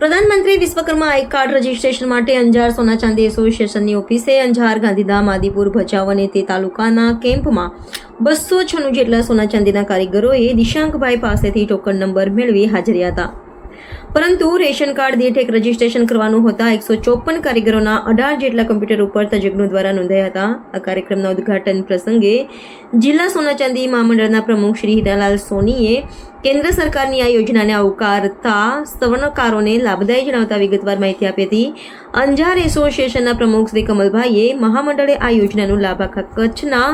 પ્રધાનમંત્રી Vishwakarma I card registration માટે અંજાર સોના ચાંદી એસોસિએશનની ઓફિસે અંજાર, ગાંધીધામ, આદિપુર, ભચાઉ અને તે તાલુકાના કેમ્પમાં બસો છન્નું જેટલા સોના ચાંદીના કારીગરોએ દિશાંકભાઈ પાસેથી ટોકન નંબર મેળવી હાજરી હતા પરંતુ રેશન કાર્ડ દીઠ એક રજીસ્ટ્રેશન કરવાનું હોતા એકસો ચોપન કારીગરોના અઢાર જેટલા કમ્પ્યુટર ઉપર તજજ્ઞો દ્વારા નોંધાયા હતા. આ કાર્યક્રમના ઉદ્ઘાટન પ્રસંગે જિલ્લા સોના ચાંદી મહામંડળના પ્રમુખ શ્રી હિરાલાલ સોનીએ કેન્દ્ર સરકારની આ યોજનાને આવકારતા સવર્ણકારોને લાભદાયી જણાવતા વિગતવાર માહિતી આપી હતી. અંજાર એસોસિએશનના પ્રમુખ શ્રી કમલભાઈએ મહામંડળે આ યોજનાનો લાભ આખા કચ્છના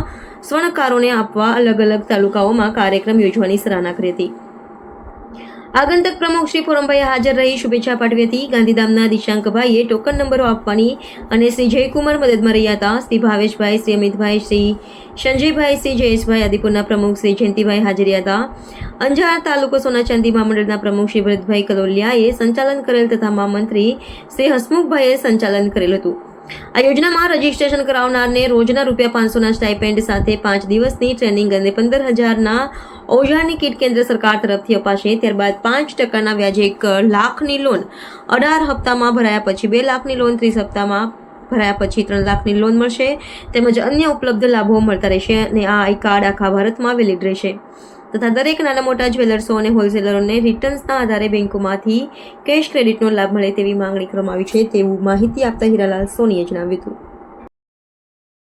સ્વર્ણકારોને આપવા અલગ અલગ તાલુકાઓમાં કાર્યક્રમ યોજવાની સરાહના કરી હતી. આગંતક પ્રમુખ શ્રી ફોરમભાઈએ હાજર રહી શુભેચ્છા પાઠવી હતી. ગાંધીધામના દિશાંકભાઈએ ટોકન નંબરો આપવાની અને શ્રી જયકુમાર મદદમાં રહ્યા હતા. શ્રી ભાવેશભાઈ, શ્રી અમિતભાઈ, શ્રી સંજયભાઈ, શ્રી જયેશભાઈ આદિપુરના પ્રમુખ શ્રી જયંતિભાઈ હાજર હતા. અંજાર તાલુકો સોના ચાંદી મહામંડળના પ્રમુખ શ્રી ભરતભાઈ કલોલિયાએ સંચાલન કરેલ તથા મહામંત્રી શ્રી હસમુખભાઈએ સંચાલન કરેલ હતું. આ યોજનામાં રજીસ્ટ્રેશન કરાવનારને રોજના રૂપિયા પાંચસોના સ્ટાઇપેન્ડ સાથે પાંચ દિવસની ટ્રેનિંગ અને પંદર હજારના ઓજારની કીટ કેન્દ્ર સરકાર તરફથી અપાશે. ત્યારબાદ પાંચ ટકાના વ્યાજે એક લાખની લોન અઢાર હપ્તામાં ભરાયા પછી બે લાખની લોન, ત્રીસ હપ્તામાં ભરાયા પછી ત્રણ લાખની લોન મળશે. તેમજ અન્ય ઉપલબ્ધ લાભો મળતા રહેશે અને આ આઈ કાર્ડ આખા ભારતમાં વેલિડ રહેશે. તથા દરેક નાના મોટા જ્વેલર્સો અને હોલસેલરોને રિટર્ન્સના આધારે બેન્કોમાંથી કેશ ક્રેડિટનો લાભ મળે તેવી માંગણી કરવામાં આવી છે તેવું માહિતી આપતા હીરાલાલ સોનીએ જણાવ્યું હતું.